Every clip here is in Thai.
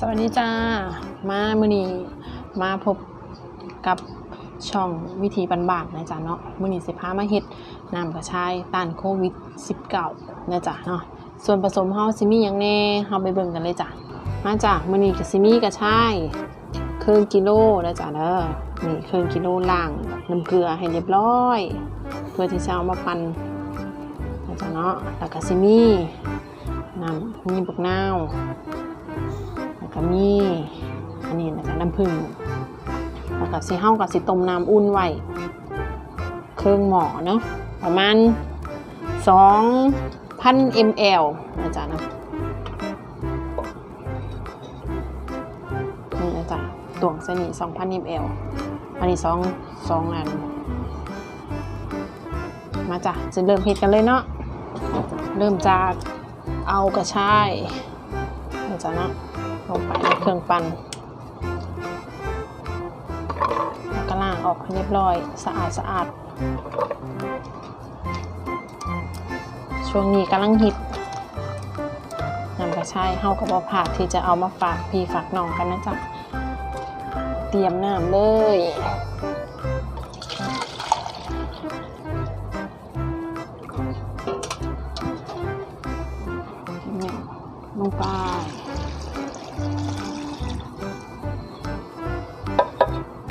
สวัสดีจ้า มามือนีมาพบกับช่องวิธีบันบานๆนะจ๊ะเนาะมือนี้สิพามาเฮ็ดน้ำกระชายต้านโควิด -19 นะจ๊ะเนาะส่วนผสมเฮาสิมีหยังแน่เฮาไปเบิ่งกันเลยจ้ะมาจ้ะมือนี้ก็สิมีกระชายครึ่งกิโลนะจ๊ะเด้อนี่ครึ่งกิโลล่างน้ำเกลือให้เรียบร้อย เพื่อที่จะเอามาปั่นนะจ๊ะเนาะแล้วก็สิมีน้ำมีบักนาว ก็มีอันนี้นะคะน้ำผึ้งแล้วก็สิเฮากับสิต้มน้ำอุ่นไว้เครื่องหมอเนาะประมาณ2,000 ml นะจ๊ะนะนี่นะจ๊ะตวงใส่นี่2,000 ml อันนี้สองสองอัน มาจ้ะจะเริ่มเฮ็ดกันเลยเนาะเริ่มจากเอากระชายนะจ๊ะเนาะ ลงไปในเครื่องปั่นแล้วก็ล้างออกให้เรียบร้อยสะอาดสะอาด ช่วงนี้กำลังฮิตนำกระชายเฮากับบอผาดที่จะเอามาฝากพี่ฝากน้องกันนะจ๊ะ เตรียมน้ำเลยลงไป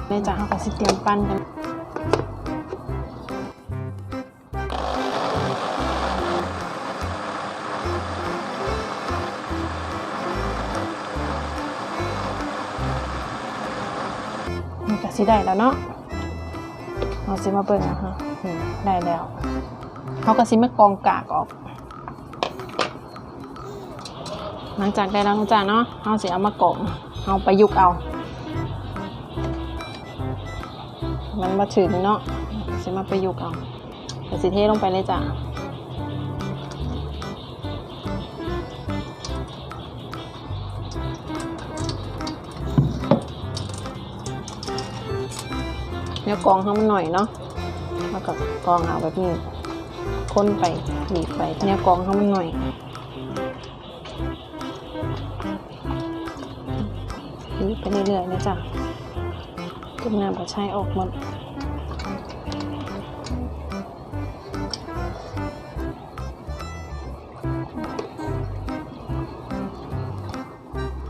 แม่จ๋าเขาก็สิเตรียมปั้นกันมันก็สิได้แล้วเนาะเอาสิมาเบิ่งนะคะได้แล้วเขาก็สิมากองกากออก หลังจากได้แล้วนะจ๊ะเนาะเอาสิเอามากรองเอาไปยุกเอา มันมาถึงเนาะสิมาประยุกต์เอาเดี๋ยวสิเทลงไปเลยจ้ะเนี่ยกองให้มันหน่อยเนาะแล้วก็กองเอาแบบนี้ ค้นไปบีบไปเนี่ยกองให้มันหน่อย บีไปเรื่อยๆนะจ๊ะจุ่มน้ำกระชายออกหมด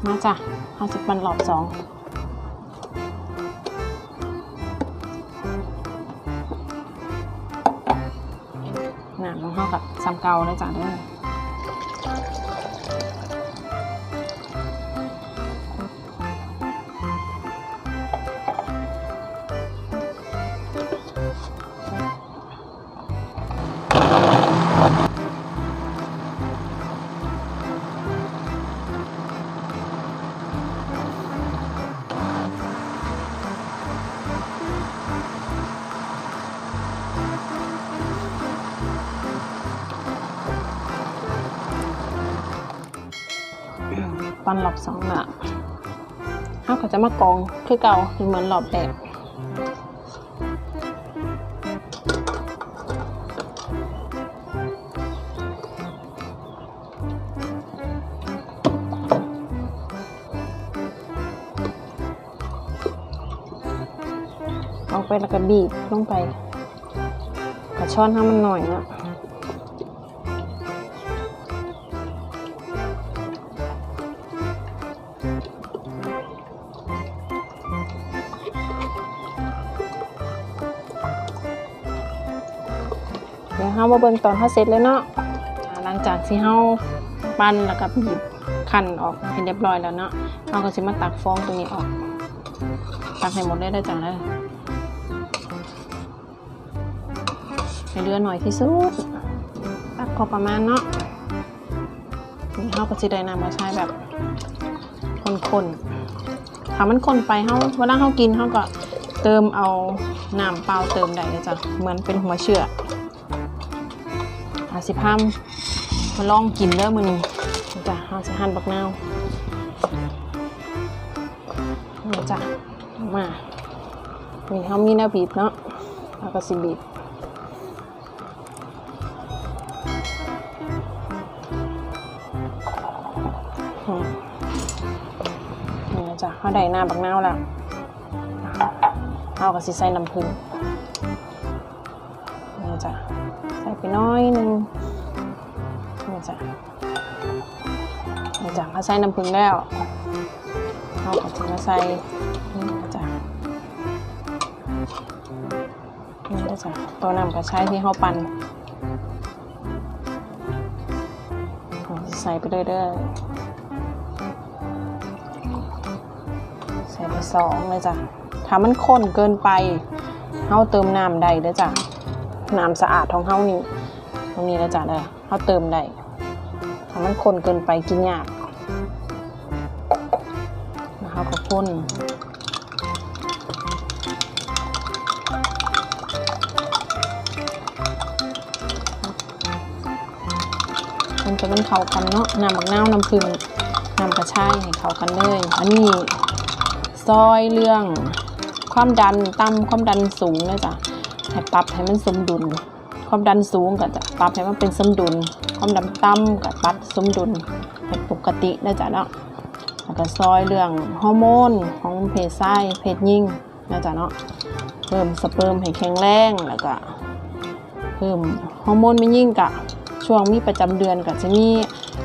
มาจ้ะห้าสิบปันหลอบสองน้ำของเขากับซ้ำเกาเลยจ้ะเด้อ ปันหลอบสองน่ะเขาก็จะมากองคือเก่าเหมือนหลอบแรกเอาไปแล้วก็บีบลงไปกระช้อนให้มันหน่อยนะ เดี๋ยวเฮามาเบิ่งตอนเฮาเสร็จเลยเนาะหลังจากที่เฮาปั้นแล้วก็บีบคั้นออกให้เรียบร้อยแล้วเนาะเฮาก็สิมาตักฟองตรงนี้ออก ตักให้หมดเลยได้จ้ะเลยให้เรือหน่อยที่สุดตักพอประมาณเนาะนี่เฮาก็สิได้น้ำมาใช้แบบคนๆถ้ามันคนไปเฮาเวลาเฮากินเฮาก็เติมเอาน้ำเปล่าเติมได้เลยจ้ะเหมือนเป็นหัวเชื่ออาสิพามมาลองกินเด้อมือนี้นี่จ้ะเฮาสิบหั่นบักนาวนี่จ้ะมานี่เขามีแนวบีบเนาะแล้วก็สิบีบอืมเขาได้หน้ำบักนาวแล้วเอาก็สิใส่น้ำผึ้ง น้อยหนึงนี่จ้ะนี่จ้ะเขาใส่น้ำผึ้งแล้วเอาก็จะมาใส่นี่จ้ะนี่นะจ้ะตัวน้ำกระชายที่เขาปั่นใส่ไปเรื่อยๆใส่ไปสองเลยจ้ะถ้ามันข้นเกินไปเฮาเติมน้ำได้เด้อจ้ะน้ำสะอาดของเฮานี่ ตรงนี้แล้วจ้ะเด้อเฮาเติมได้ถ้ามันข้นเกินไปกินยากแล้วเฮาก็ข้นมันจะมันเข้ากันเนาะน้ำบักนาวน้ำผึ้งน้ำกระชายให้เข้ากันเลย อันนี้ซอยเรื่องความดันต่ำความดันสูงนะจ๊ะให้ปรับให้มันสมดุล ความดันสูงก็จะปรับให้มันเป็นสมดุล ความดันต่ำก็ปรับสมดุลให้ปกตินะจ๊ะเนาะแล้วก็ซอยเรื่องฮอร์โมนของเพศชายเพศหญิงนะจ๊ะเนาะเพิ่มสเปิร์มให้แข็งแรงแล้วก็เพิ่มฮอร์โมนไม่ยิ่งกะช่วงมีประจำเดือนก็จะมี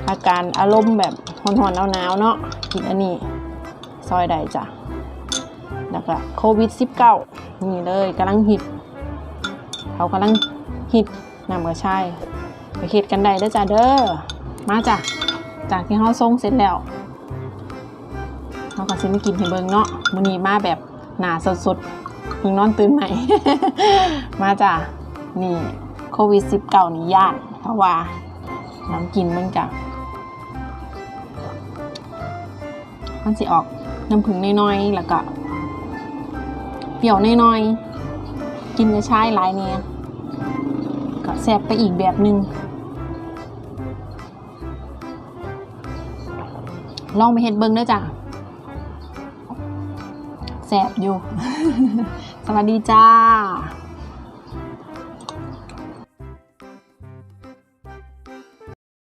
อาการอารมณ์แบบร้อนๆหนาวๆเนาะกินอันนี้ซอยใดจ้ะแล้วก็โควิด -19 นี่เลยกำลังฮิตเขากำลัง ฮิตนำกระชายไปเฮ็ดกันได้เด้อจ้ะเด้อมาจ้ะจากที่เฮาส่งเสร็จแล้วเฮาก็สิมากินให้เบิ่งเนาะมื้อนี้มาแบบหนาสดๆเพิ่งนอนตื่นใหม่ มาจ้ะนี่โควิด -19 นี่ย่านเพราะว่าน้ำกินมันจ้ะมันสิออกน้ำผึ้งน้อยๆแล้วก็เปรี้ยวน้อยๆกินกระชายหลายเนี่ย ก็แซ่บไปอีกแบบหนึ่งลองไปเห็ดเบิ้งเด้อจ้ะแซ่บอยู่ สวัสดีจ้า